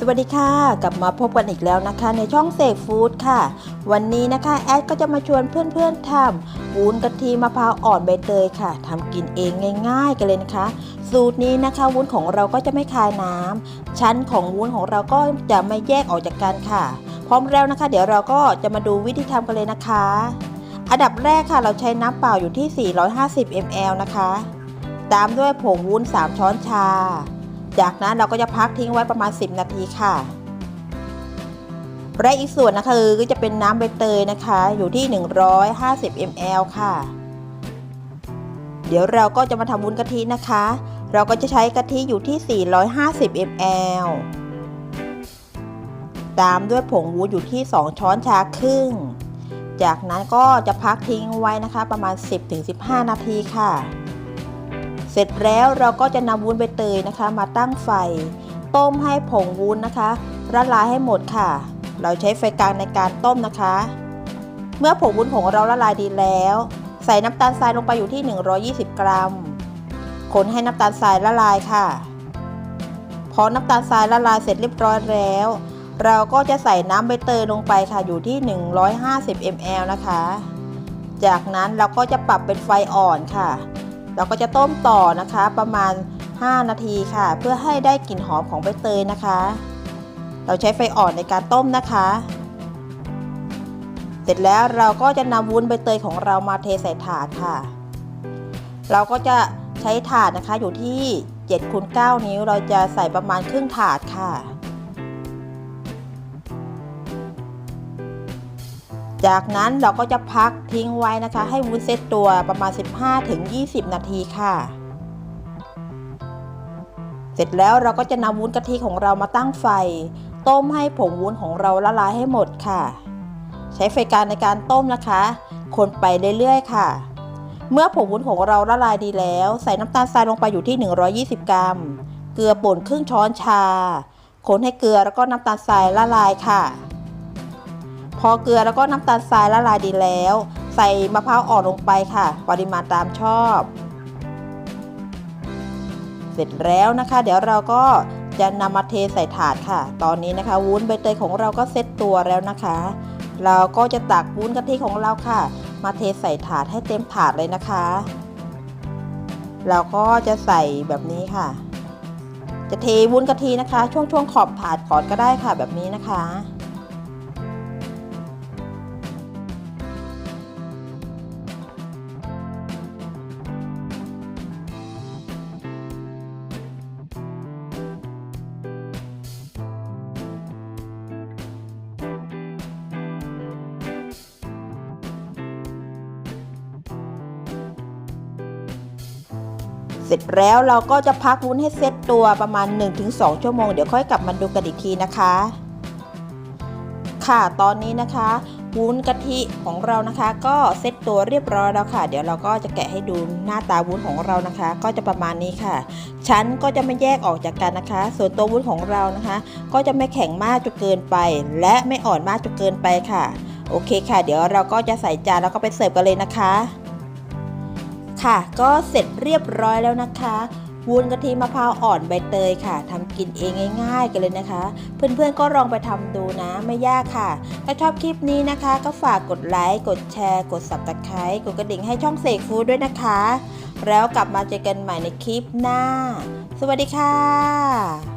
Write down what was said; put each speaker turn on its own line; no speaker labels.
สวัสดีค่ะกลับมาพบกันอีกแล้วนะคะ ในช่องเสกฟู้ดค่ะ วันนี้นะคะแอดก็จะมาชวนเพื่อนๆทำวุ้นกะทิมะพร้าวอ่อนใบเตยค่ะทำกินเองง่าย ๆ กันเลยนะคะ สูตรนี้นะคะ วุ้นของเราก็จะไม่คายน้ำชั้นของวุ้นของเราก็จะไม่แยกออกจากกันค่ะ พร้อมแล้วนะคะ เดี๋ยวเราก็จะมาดูวิธีทำกันเลยนะคะ อันดับแรกค่ะเราใช้น้ำเปล่าอยู่ที่ 450 ml นะคะ ตามด้วยผงวุ้น 3 ช้อนชา จากนั้นเราก็จะพักทิ้งไว้ประมาณ 10 นาทีค่ะ และอีกส่วนนะคะก็จะเป็นน้ำใบเตยนะคะ อยู่ที่ 150 ml ค่ะ เดี๋ยวเราก็จะมาทำวุ้นกะทินะคะ เราก็จะใช้กะทิอยู่ที่ 450 ml ตามด้วยผงวุ้นอยู่ที่ 2 ช้อนชาครึ่ง จากนั้นก็จะพักทิ้งไว้นะคะประมาณ 10-15 นาทีค่ะ สร็จแล้วเราก็จะนำวุ้นใบเตยนะคะ มาตั้งไฟ ต้มให้ผงวุ้นนะคะละลายให้หมดค่ะ เราใช้ไฟกลางในการต้มนะคะ เมื่อผงวุ้นของเราละลายดีแล้ว ใส่น้ำตาลทรายลงไปอยู่ที่ 120 กรัม คนให้น้ำตาลทรายละลายค่ะ พอน้ำตาลทรายละลายเสร็จเรียบร้อยแล้ว เราก็จะใส่น้ำใบเตยลงไปค่ะอยู่ที่ 150 ml นะคะ จากนั้นเราก็จะปรับเป็นไฟอ่อนค่ะ เราก็จะต้มต่อนะคะประมาณ 5 นาทีค่ะ เพื่อให้ได้กลิ่นหอมของใบเตยนะคะ เราใช้ไฟอ่อนในการต้มนะคะ เสร็จแล้วเราก็จะนำวุ้นใบเตยของเรามาเทใส่ถาดค่ะ เราก็จะใช้ถาดนะคะอยู่ที่7คูณ9นิ้วเราจะใส่ประมาณครึ่งถาดค่ะ จากนั้นเราก็จะพักทิ้งไว้นะคะ ให้วุ้นเซตตัวประมาณ 15-20 นาทีค่ะ เสร็จแล้วเราก็จะนำวุ้นกะทิของเรามาตั้งไฟ ต้มให้ผงวุ้นของเราละลายให้หมดค่ะ ใช้ไฟกลางในการต้มนะคะ คนไปเรื่อยๆค่ะ เมื่อผงวุ้นของเราละลายดีแล้ว ใส่น้ำตาลทรายลงไปอยู่ที่ 120 กรัม เกลือป่นครึ่งช้อนชา คนให้เกลือแล้วก็น้ำตาลทรายละลายค่ะ พอเกลือแล้วก็น้ำตาลทรายละลายดีแล้ว ใส่มะพร้าวอ่อนลงไปค่ะ ปริมาณตามชอบ เสร็จแล้วนะคะ เดี๋ยวเราก็จะนำมาเทใส่ถาดค่ะ ตอนนี้นะคะ วุ้นใบเตยของเราก็เซ็ตตัวแล้วนะคะ เราก็จะตักวุ้นกะทิของเราค่ะ มาเทใส่ถาดให้เต็มถาดเลยนะคะ เราก็จะใส่แบบนี้ค่ะ จะเทวุ้นกะทินะคะ ช่วงช่วงขอบถาดก่อนก็ได้ค่ะแบบนี้นะคะ เสร็จแล้วเราก็จะพักวุ้นให้เซตตัวประมาณ 1-2 ชั่วโมง เดี๋ยวค่อยกลับมาดูกันอีกทีนะคะ ค่ะตอนนี้นะคะวุ้นกะทิของเรานะคะ ก็เซตตัวเรียบร้อยแล้วค่ะ เดี๋ยวเราก็จะแกะให้ดูหน้าตาวุ้นของเรานะคะ ก็จะประมาณนี้ค่ะชั้นก็จะไม่แยกออกจากกันนะคะ ส่วนตัววุ้นของเรานะคะ ก็จะไม่แข็งมากจนเกินไป และไม่อ่อนมากจนเกินไปค่ะ โอเคค่ะ เดี๋ยวเราก็จะใส่จานแล้วก็ไปเสิร์ฟกันเลยนะคะ ค่ะ ก็เสร็จเรียบร้อยแล้วนะคะวุ้นกะทิมะพร้าวอ่อนใบเตยค่ะทำกินเองง่าย ๆ กันเลยนะคะ เพื่อนๆก็ลองไปทำดูนะไม่ยากค่ะ ถ้าชอบคลิปนี้นะคะ ก็ฝากกดไลค์กดแชร์ กด subscribe กดกระดิ่งให้ช่องเสกฟู้ดด้วยนะคะ แล้วกลับมาเจอกันใหม่ในคลิปหน้า สวัสดีค่ะ